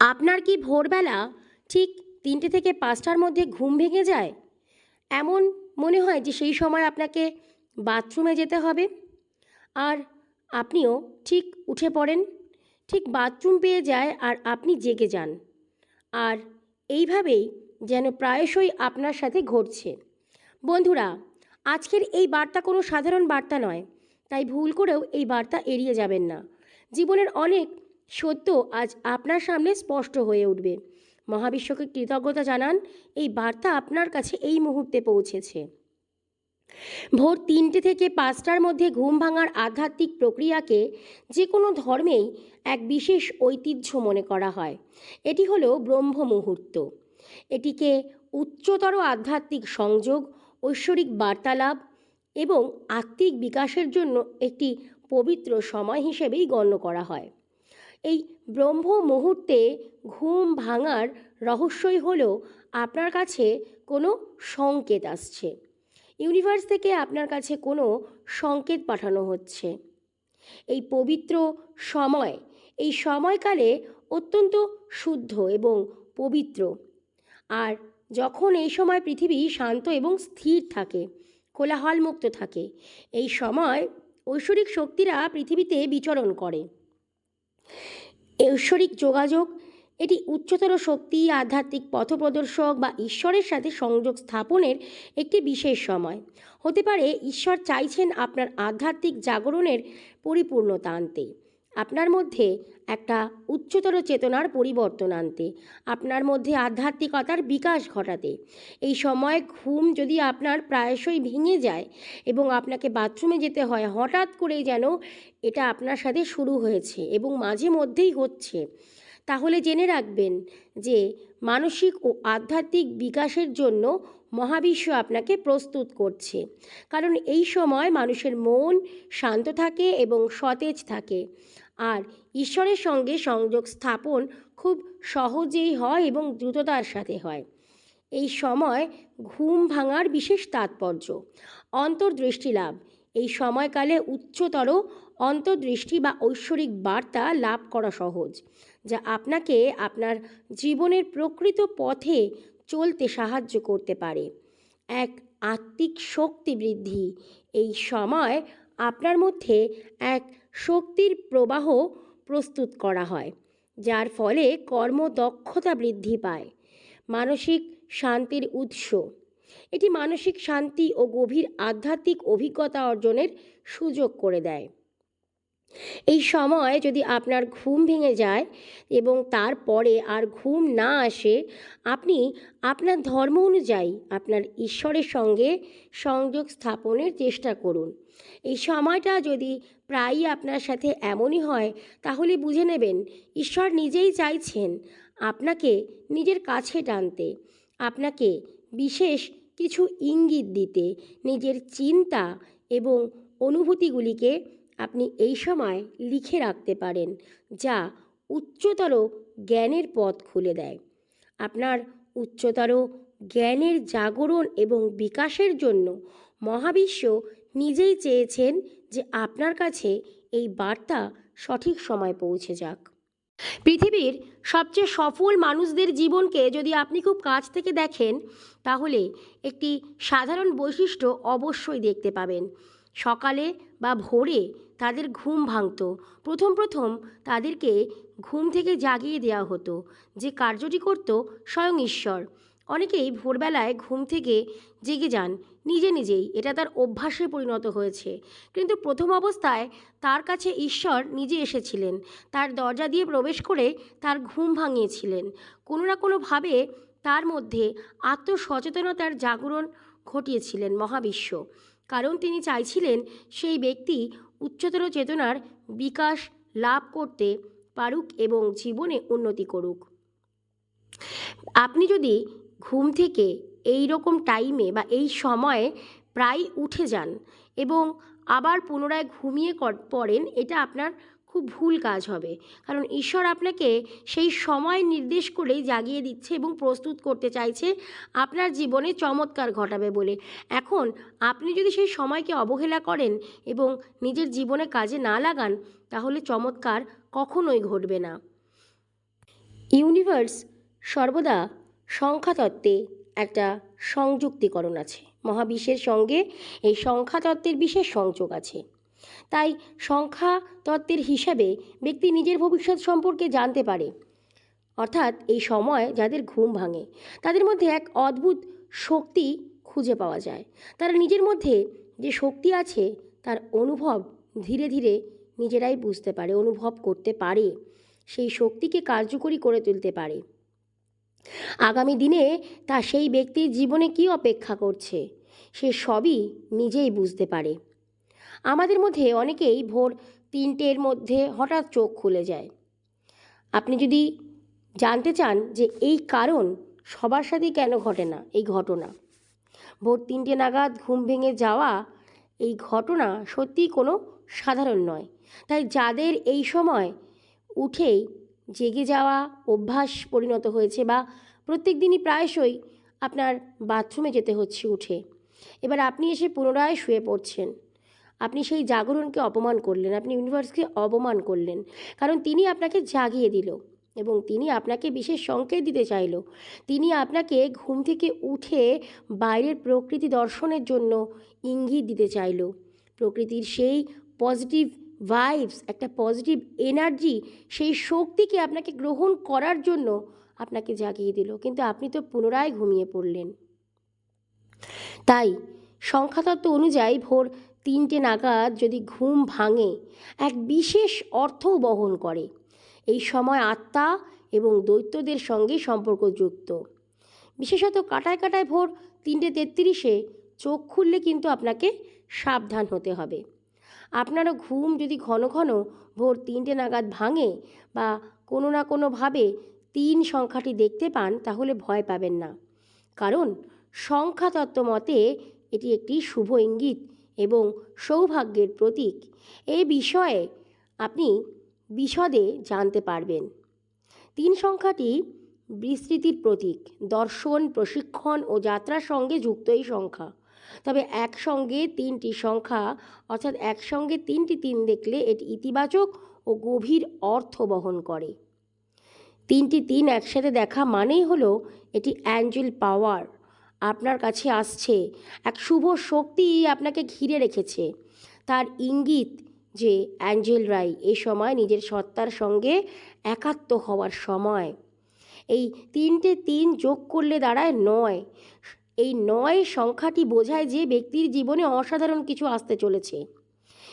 আপনার কি ভোরবেলা ঠিক তিনটে থেকে পাঁচটার মধ্যে ঘুম ভেঙে যায়? এমন মনে হয় যে সেই সময় আপনাকে বাথরুমে যেতে হবে। আর আপনিও ঠিক উঠে পড়েন, ঠিক বাথরুম পেয়ে যায় আর আপনি জেগে যান। আর এইভাবেই যেন প্রায়শই আপনার সাথে ঘটছে। বন্ধুরা, আজকের এই বার্তা কোনো সাধারণ বার্তা নয়, তাই ভুল করেও এই বার্তা এড়িয়ে যাবেন না। জীবনের অনেক সত্য আজ আপনার সামনে স্পষ্ট হয়ে উঠবে। মহাবিশ্বকে কৃতজ্ঞতা জানান, এই বার্তা আপনার কাছে এই মুহূর্তে পৌঁছেছে। ভোর তিনটে থেকে পাঁচটার মধ্যে ঘুম ভাঙার আধ্যাত্মিক প্রক্রিয়াকে যে কোনো ধর্মেই এক বিশেষ ঐতিহ্য মনে করা হয়। এটি হলো ব্রহ্ম মুহূর্ত। এটিকে উচ্চতর আধ্যাত্মিক সংযোগ, ঐশ্বরিক বার্তালাপ এবং আত্মিক বিকাশের জন্য একটি পবিত্র সময় হিসেবেই গণ্য করা হয়। এই ব্রহ্ম মুহূর্তে ঘুম ভাঙার রহস্যই হলো আপনার কাছে কোনো সংকেত আসছে। ইউনিভার্স থেকে আপনার কাছে কোনো সংকেত পাঠানো হচ্ছে। এই পবিত্র সময়, এই সময়কালে অত্যন্ত শুদ্ধ এবং পবিত্র। আর যখন এই সময় পৃথিবী শান্ত এবং স্থির থাকে, কোলাহলমুক্ত থাকে, এই সময় ঐশ্বরিক শক্তিরা পৃথিবীতে বিচরণ করে। ঐশ্বরিক যোগাযোগ, এটি উচ্চতর শক্তি, আধ্যাত্মিক পথপ্রদর্শক বা ঈশ্বরের সাথে সংযোগ স্থাপনের একটি বিশেষ সময়। হতে পারে, ঈশ্বর চাইছেন আপনার আধ্যাত্মিক জাগরণের পরিপূর্ণতা আনতে। আপনার মধ্যে একটা উচ্চতর চেতনার পরিবর্তন আনতে, আপনার মধ্যে আধ্যাত্মিকতার বিকাশ ঘটাতে। এই সময় ঘুম যদি আপনার প্রায়শই ভেঙে যায় এবং আপনাকে বাথরুমে যেতে হয়, হঠাৎ করেই যেন এটা আপনার সাথে শুরু হয়েছে এবং মাঝে মধ্যেই হচ্ছে। তাহলে জেনে রাখবেন যে মানসিক ও আধ্যাত্মিক বিকাশের জন্য মহাবিশ্ব আপনাকে প্রস্তুত করছে। কারণ এই সময় মানুষের মন শান্ত থাকে এবং সতেজ থাকে। আর ঈশ্বরের সঙ্গে সংযোগ স্থাপন খুব সহজেই হয় এবং দ্রুততার সাথে হয়। এই সময় ঘুম ভাঙার বিশেষ তাৎপর্য। অন্তর্দৃষ্টি লাভ। এই সময়কালে উচ্চতর অন্তর্দৃষ্টি বা ঐশ্বরিক বার্তা লাভ করা সহজ, যা আপনাকে আপনার জীবনের প্রকৃত পথে চলতে সাহায্য করতে পারে। এক আত্মিক শক্তি বৃদ্ধি। এই সময় আপনার মধ্যে এক শক্তির প্রবাহ প্রস্তুত করা হয়, যার ফলে কর্মদক্ষতা বৃদ্ধি পায়। মানসিক শান্তির উৎস। এটি মানসিক শান্তি ও গভীর আধ্যাত্মিক অভিজ্ঞতা অর্জনের সুযোগ করে দেয়। এই সময় যদি আপনার ঘুম ভেঙে যায় এবং তারপরে আর ঘুম না আসে, আপনি আপনার ধর্ম অনুযায়ী আপনার ঈশ্বরের সঙ্গে সংযোগ স্থাপনের চেষ্টা করুন। এই সময়টা যদি প্রায়ই আপনার সাথে এমনই হয়, তাহলে বুঝে নেবেন ঈশ্বর নিজেই চাইছেন আপনাকে নিজের কাছে টানতে, আপনাকে বিশেষ কিছু ইঙ্গিত দিতে, নিজের চিন্তা এবং অনুভূতিগুলিকে আপনি এই সময় লিখে রাখতে পারেন, যা উচ্চতর জ্ঞানের পথ খুলে দেয়। আপনার উচ্চতর জ্ঞানের জাগরণ এবং বিকাশের জন্য মহাবিশ্ব নিজেই চেয়েছেন যে আপনার কাছে এই বার্তা সঠিক সময় পৌঁছে যাক। পৃথিবীর সবচেয়ে সফল মানুষদের জীবনকে যদি আপনি খুব কাছ থেকে দেখেন, তাহলে একটি সাধারণ বৈশিষ্ট্য অবশ্যই দেখতে পাবেন। সকালে বা ভোরে তাদের ঘুম ভাঙতো। প্রথম প্রথম তাদেরকে ঘুম থেকে জাগিয়ে দেওয়া হতো, যে কার্যটি করত স্বয়ং ঈশ্বর। অনেকেই ভোরবেলায় ঘুম থেকে জেগে যান, নিজে নিজেই। এটা তার অভ্যাসে পরিণত হয়েছে। কিন্তু প্রথম অবস্থায় তার কাছে ঈশ্বর নিজে এসেছিলেন। তার দরজা দিয়ে প্রবেশ করে তার ঘুম ভাঙিয়েছিলেন। কোনো না কোনোভাবে তার মধ্যে আত্মসচেতনতার জাগরণ ঘটিয়েছিলেন মহাবিশ্ব। কারণ তিনি চাইছিলেন সেই ব্যক্তি উচ্চতর চেতনার বিকাশ লাভ করতে পারুক এবং জীবনে উন্নতি করুক। আপনি যদি ঘুম থেকে এই রকম টাইমে বা এই সময়ে প্রায় উঠে যান এবং আবার পুনরায় ঘুমিয়ে পড়েন, এটা আপনার খুব ভুল কাজ হবে। কারণ ঈশ্বর আপনাকে সেই সময় নির্দেশ করেই জাগিয়ে দিচ্ছে এবং প্রস্তুত করতে চাইছে আপনার জীবনে চমৎকার ঘটাবে বলে। এখন আপনি যদি সেই সময়কে অবহেলা করেন এবং নিজের জীবনে কাজে না লাগান, তাহলে চমৎকার কখনোই ঘটবে না। ইউনিভার্স, সর্বদা সংখ্যাতত্ত্বে একটা সংযুক্তিকরণ আছে। মহাবিশ্বের সঙ্গে এই সংখ্যাতত্ত্বের বিশেষ সংযোগ আছে। তাই সংখ্যা তত্ত্বের হিসাবে ব্যক্তি নিজের ভবিষ্যৎ সম্পর্কে জানতে পারে। অর্থাৎ এই সময় যাদের ঘুম ভাঙে, তাদের মধ্যে এক অদ্ভুত শক্তি খুঁজে পাওয়া যায়। তারা নিজের মধ্যে যে শক্তি আছে, তার অনুভব ধীরে ধীরে নিজেরাই বুঝতে পারে, অনুভব করতে পারে। সেই শক্তিকে কার্যকরী করে তুলতে পারে। আগামী দিনে তা সেই ব্যক্তির জীবনে কী অপেক্ষা করছে, সে সবই নিজেই বুঝতে পারে। আমাদের মধ্যে অনেকেই ভোর তিনটের মধ্যে হঠাৎ চোখ খুলে যায়। আপনি যদি জানতে চান যে এই কারণ সবার সাথেই কেন ঘটে না, এই ঘটনা। ভোর তিনটে নাগাদ ঘুম ভেঙে যাওয়া এই ঘটনা সত্যিই কোনো সাধারণ নয়। তাই যাদের এই সময় উঠেই জেগে যাওয়া অভ্যাস পরিণত হয়েছে বা প্রত্যেক দিনই প্রায়শই আপনার বাথরুমে যেতে হচ্ছে উঠে, এবার আপনি এসে পুনরায় শুয়ে পড়ছেন। আপনি সেই জাগরণকে অপমান করলেন, আপনি ইউনিভার্সকে অপমান করলেন। কারণ তিনি আপনাকে জাগিয়ে দিল এবং তিনি আপনাকে বিশেষ সংকেত দিতে চাইল। তিনি আপনাকে ঘুম থেকে উঠে বাইরের প্রকৃতি দর্শনের জন্য ইঙ্গিত দিতে চাইল। প্রকৃতির সেই পজিটিভ ভাইবস একটা পজিটিভ এনার্জি সেই শক্তিকে আপনাকে গ্রহণ করার জন্য আপনাকে জাগিয়ে দিল। কিন্তু আপনি তো পুনরায় ঘুমিয়ে পড়লেন। তাই সংখ্যাতত্ত্ব অনুযায়ী ভোর তিনটে নাগাদ যদি ঘুম ভাঙে, এক বিশেষ অর্থও বহন করে। এই সময় আত্মা এবং দৈত্যদের সঙ্গে সম্পর্কযুক্ত বিশেষত কাটায় কাটায় ভোর তিনটে তেত্রিশে চোখ খুললে কিন্তু আপনাকে সাবধান হতে হবে। আপনারও ঘুম যদি ঘন ঘন ভোর তিনটে নাগাদ ভাঙে বা কোনো না কোনোভাবে তিন সংখ্যাটি দেখতে পান, তাহলে ভয় পাবেন না। কারণ সংখ্যাতত্ত্ব মতে এটি একটি শুভ ইঙ্গিত এবং সৌভাগ্যের প্রতীক। এই বিষয়ে আপনি বিশদে জানতে পারবেন। তিন সংখ্যাটি বিস্তৃতির প্রতীক, দর্শন, প্রশিক্ষণ ও যাত্রার সঙ্গে যুক্ত এই সংখ্যা। তবে একসঙ্গে তিনটি সংখ্যা, অর্থাৎ একসঙ্গে তিনটি তিন দেখলে এটি ইতিবাচক ও গভীর অর্থ বহন করে। তিনটি তিন একসাথে দেখা মানেই হলো এটি অ্যাঞ্জেল পাওয়ার। আপনার কাছে আসছে। এক শুভ শক্তি আপনাকে ঘিরে রেখেছে। তার ইঙ্গিত যে অ্যাঞ্জেলরাই এ সময় নিজের সত্তার সঙ্গে একাত্ম হওয়ার সময়। এই তিনটে তিন যোগ করলে দাঁড়ায় নয়। এই নয় সংখ্যাটি বোঝায় যে ব্যক্তির জীবনে অসাধারণ কিছু আসতে চলেছে।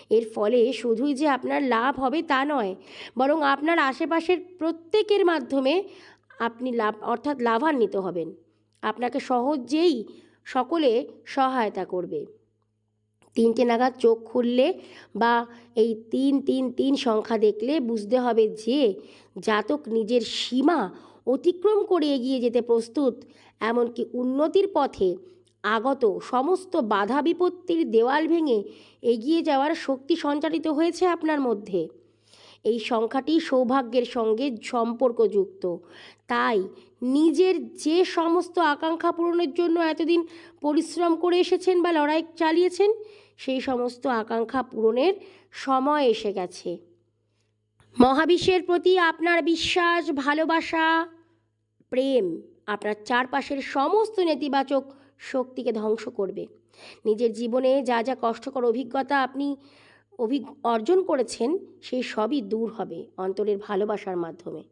এর ফলে শুধুই যে আপনার লাভ হবে তা নয়, বরং আপনার আশেপাশের প্রত্যেকের মাধ্যমে আপনি লাভ অর্থাৎ লাভান্বিত হবেন। আপনাকে সহজেই সকলে সহায়তা করবে। তিনটে নাগাদ চোখ খুললে বা এই তিন তিন তিন সংখ্যা দেখলে বুঝতে হবে যে জাতক নিজের সীমা অতিক্রম করে এগিয়ে যেতে প্রস্তুত, এমনকি উন্নতির পথে আগত সমস্ত বাধা বিপত্তির দেওয়াল ভেঙে এগিয়ে যাওয়ার শক্তি সঞ্চারিত হয়েছে আপনার মধ্যে। এই সংখ্যাটি সৌভাগ্যের সঙ্গে সম্পর্কযুক্ত, তাই নিজের যে সমস্ত আকাঙ্ক্ষা পূরণের জন্য এতদিন পরিশ্রম করে এসেছেন বা লড়াই চালিয়েছেন, সেই সমস্ত আকাঙ্ক্ষা পূরণের সময় এসে গেছে। মহাবিশ্বের প্রতি আপনার বিশ্বাস, ভালোবাসা, প্রেম আপনার চারপাশের সমস্ত নেতিবাচক শক্তিকে ধ্বংস করবে। নিজের জীবনে যা যা কষ্টকর অভিজ্ঞতা আপনি অভিজ্ঞ অর্জন করেছেন, সেই সবই দূর হবে অন্তরের ভালোবাসার মাধ্যমে।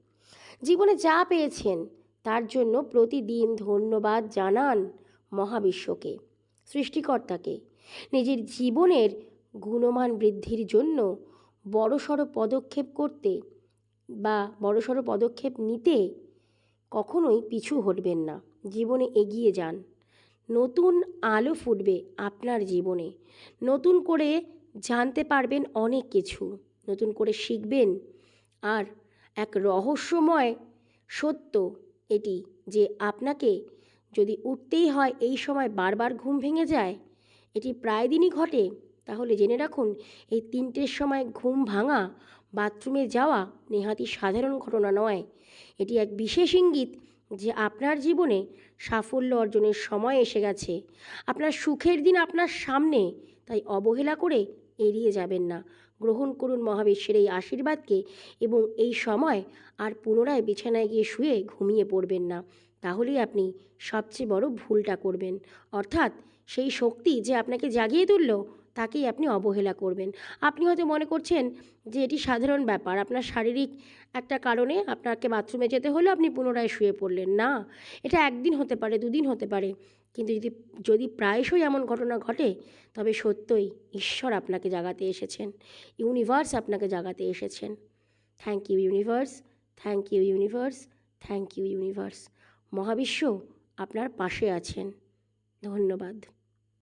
জীবনে যা পেয়েছেন তার জন্য প্রতিদিন ধন্যবাদ জানান মহাবিশ্বকে, সৃষ্টিকর্তাকে। নিজের জীবনের গুণমান বৃদ্ধির জন্য বড়সড় পদক্ষেপ করতে বা বড়সড় পদক্ষেপ নিতে কখনোই পিছু হটবেন না। জীবনে এগিয়ে যান। নতুন আলো ফুটবে আপনার জীবনে। নতুন করে জানতে পারবেন অনেক কিছু। নতুন করে শিখবেন। আর এক রহস্যময় সত্য এটি যে আপনাকে যদি উঠতেই হয় এই সময় বারবার ঘুম ভেঙে যায়, এটি প্রায় দিনই ঘটে, তাহলে জেনে রাখুন এই তিনটের সময় ঘুম ভাঙা, বাথরুমে যাওয়া নেহাতি সাধারণ ঘটনা নয়। এটি এক বিশেষ ইঙ্গিত যে আপনার জীবনে সাফল্য অর্জনের সময় এসে গেছে। আপনার সুখের দিন আপনার সামনে, তাই অবহেলা করে এড়িয়ে যাবেন না। গ্রহণ করুন মহাবিশ্বের এই আশীর্বাদকে এবং এই সময় আর পুনরায় বিছানায় গিয়ে শুয়ে ঘুমিয়ে পড়বেন না। তাহলেই আপনি সবচেয়ে বড় ভুলটা করবেন। অর্থাৎ সেই শক্তি যে আপনাকে জাগিয়ে তুলল তাকেই আপনি অবহেলা করবেন। আপনি হয়তো মনে করছেন যে এটি সাধারণ ব্যাপার। আপনার শারীরিক একটা কারণে আপনাকে বাথরুমে যেতে হলো, আপনি পুনরায় শুয়ে পড়লেন। না, এটা একদিন হতে পারে, দুদিন হতে পারে। কিন্তু যদি যদি প্রায়শই এমন ঘটনা ঘটে, তবে সত্যই ঈশ্বর আপনাকে জাগাতে এসেছেন। ইউনিভার্স আপনাকে জাগাতে এসেছেন। Thank you universe, thank you universe, thank you universe. মহাবিশ্ব আপনার পাশে আছেন। ধন্যবাদ।